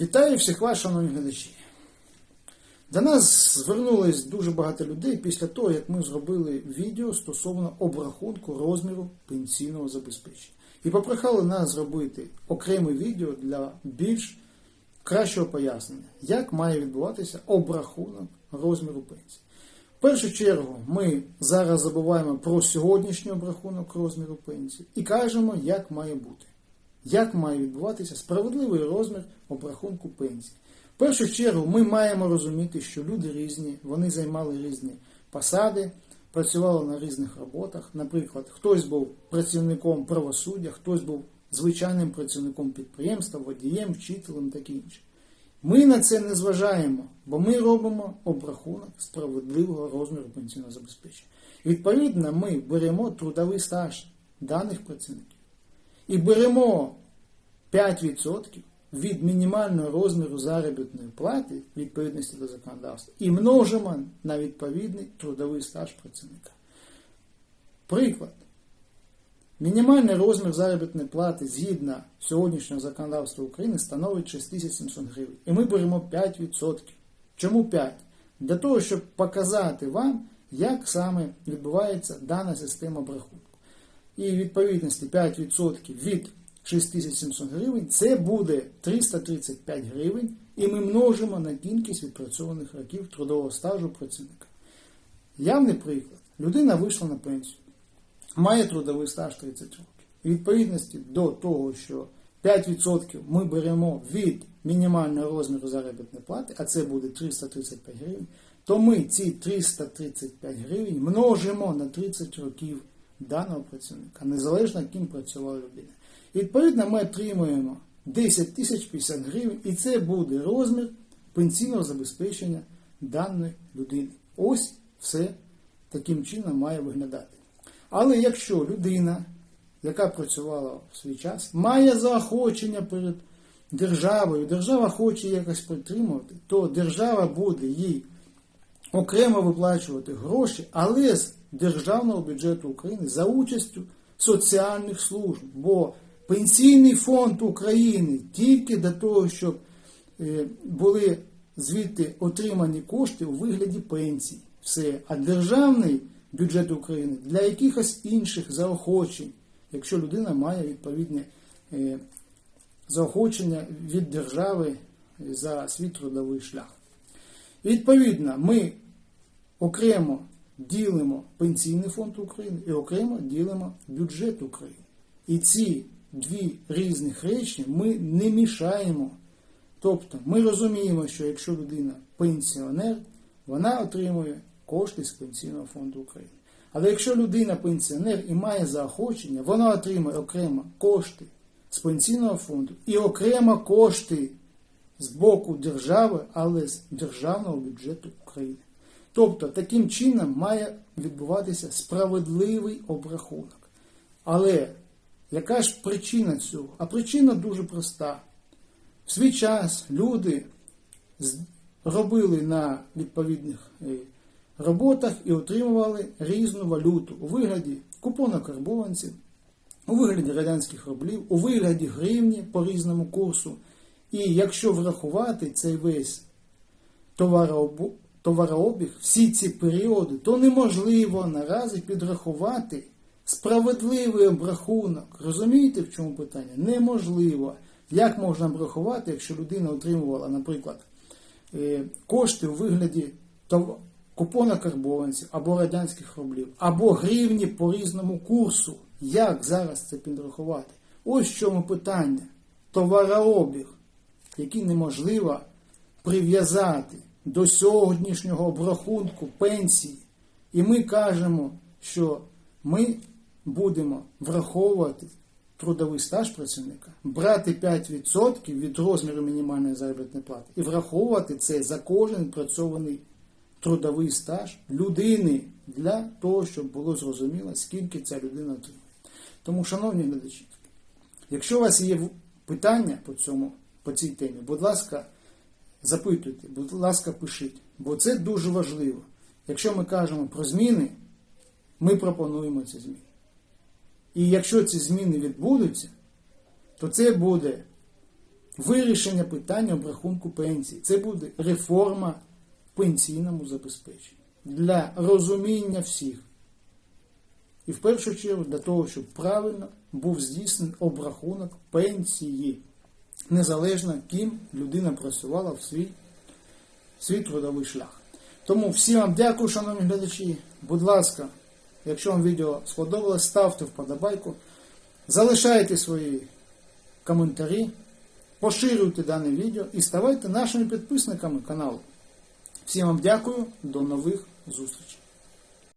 Вітаю всіх вас, шановні глядачі. До нас звернулось дуже багато людей після того, як ми зробили відео стосовно обрахунку розміру пенсійного забезпечення. І попрохали нас зробити окреме відео для більш кращого пояснення, як має відбуватися обрахунок розміру пенсії. В першу чергу ми зараз забуваємо про сьогоднішній обрахунок розміру пенсії і кажемо, як має бути. Як має відбуватися справедливий розмір обрахунку пенсії? В першу чергу ми маємо розуміти, що люди різні, вони займали різні посади, працювали на різних роботах. Наприклад, хтось був працівником правосуддя, хтось був звичайним працівником підприємства, водієм, вчителем таке інше. Ми на це не зважаємо, бо ми робимо обрахунок справедливого розміру пенсійного забезпечення. Відповідно, ми беремо трудовий стаж даних працівників і беремо 5% від мінімального розміру заробітної плати відповідності до законодавства і множимо на відповідний трудовий стаж працівника. Приклад. Мінімальний розмір заробітної плати згідно сьогоднішнього законодавства України становить 6700 гривень. І ми беремо 5%. Чому 5? Для того, щоб показати вам, як саме відбувається дана система обрахунку. І відповідності 5% від 6700 гривень це буде 335 гривень, і ми множимо на кількість відпрацьованих років трудового стажу працівника. Явний приклад. Людина вийшла на пенсію, має трудовий стаж 30 років. І відповідності до того, що 5% ми беремо від мінімального розміру заробітної плати, а це буде 335 гривень, то ми ці 335 гривень множимо на 30 років даного працівника, незалежно ким працювала людина. І відповідно ми отримуємо 10 тисяч 50 гривень, і це буде розмір пенсійного забезпечення даної людини. Ось все таким чином має виглядати. Але якщо людина, яка працювала в свій час, має заохочення перед державою, держава хоче якось підтримувати, то держава буде їй окремо виплачувати гроші, але з державного бюджету України за участю соціальних служб. Бо Пенсійний фонд України тільки для того, щоб е, були звідти отримані кошти у вигляді пенсій. Все. А державний бюджет України для якихось інших заохочень, якщо людина має відповідне е, заохочення від держави за свій трудовий шлях. Відповідно, ми окремо ділимо Пенсійний фонд України і окремо ділимо бюджет України. І ці дві різних речі ми не мішаємо. Тобто ми розуміємо, що якщо людина пенсіонер, вона отримує кошти з Пенсійного фонду України. Але якщо людина пенсіонер і має заохочення, вона отримує окремо кошти з пенсійного фонду і окремо кошти з боку держави, але з державного бюджету України. Тобто таким чином має відбуватися справедливий обрахунок. Але яка ж причина цього? А причина дуже проста. В свій час люди робили на відповідних роботах і отримували різну валюту у вигляді купонокарбованців, у вигляді радянських рублів, у вигляді гривні по різному курсу. І якщо врахувати цей весь товарообіг, всі ці періоди, то неможливо наразі підрахувати. Справедливий обрахунок. Розумієте, в чому питання? Неможливо. Як можна обрахувати, якщо людина отримувала, наприклад, е, кошти у вигляді купона карбованців або радянських рублів, або гривні по різному курсу. Як зараз це підрахувати? Ось в чому питання. Товарообіг, який неможливо прив'язати до сьогоднішнього обрахунку пенсії. І ми кажемо, що ми будемо враховувати трудовий стаж працівника, брати 5% від розміру мінімальної заробітної плати і враховувати це за кожен працьований трудовий стаж людини для того, щоб було зрозуміло, скільки ця людина отримує. Тому, шановні глядачі, якщо у вас є питання по цьому, по цій темі, будь ласка, запитуйте, будь ласка, пишіть, бо це дуже важливо. Якщо ми кажемо про зміни, ми пропонуємо ці зміни. І якщо ці зміни відбудуться, то це буде вирішення питання обрахунку пенсії. Це буде реформа в пенсійному забезпеченні для розуміння всіх. І в першу чергу для того, щоб правильно був здійснений обрахунок пенсії, незалежно ким людина працювала в свій, свій трудовий шлях. Тому всім вам дякую, шановні глядачі. Будь ласка, якщо вам відео сподобалось, ставте вподобайку, залишайте свої коментарі, поширюйте дане відео і ставайте нашими підписниками каналу. Всім вам дякую, до нових зустрічей.